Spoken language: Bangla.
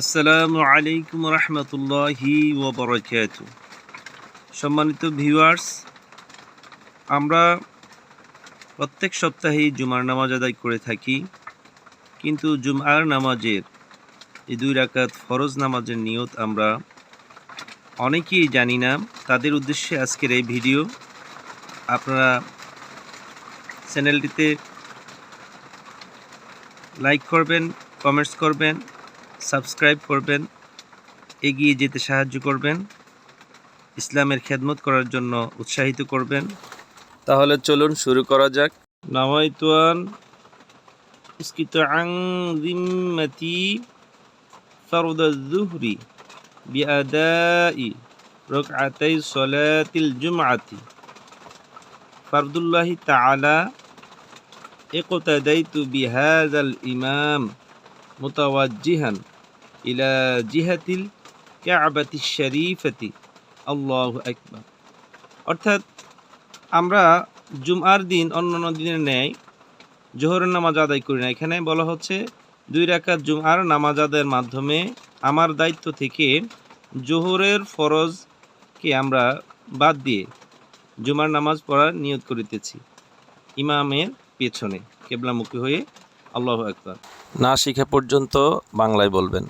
আসসালামু আলাইকুম রহমতুল্লাহি ওবরাকাত সম্মানিত ভিউয়ার্স, আমরা প্রত্যেক সপ্তাহেই জুমার নামাজ আদায় করে থাকি, কিন্তু জুমার নামাজের এই দুই রাকাত ফরজ নামাজের নিয়ত আমরা অনেকেই জানি না। তাদের উদ্দেশ্যে আজকের এই ভিডিও, আপনারা চ্যানেলটিতে লাইক করবেন, কমেন্টস করবেন সাবস্ক্রাইব করবেন এগিয়ে যেতে সাহায্য করবেন ইসলামের খেদমত করার জন্য উৎসাহিত করবেন তাহলে চলুন শুরু করা যাক নামাইতুয়ান উস্কিত আং জিম্মতি فرض الظهر بأداء ركعتي صلاة الجمعة فرض الله تعالى اقتديت بهذا الإمام মোতাওয়াজিহান ইলা জিহাতিল ক্যাবাতি শরীফতি। আল্লাহ একবার অর্থাৎ আমরা জুমার দিন অন্যান্য দিনের ন্যায় জোহরের নামাজ আদায় করি না। এখানে বলা হচ্ছে দুই রাখা জুমার নামাজ আদায়ের মাধ্যমে আমার দায়িত্ব থেকে জোহরের ফরজকে আমরা বাদ দিয়ে জুমার নামাজ পড়ার নিয়োগ করিতেছি। ইমামের পেছনে কেবলামুখী হয়ে আল্লাহ একবার না শিখে পর্যন্ত বাংলায় বলবেন।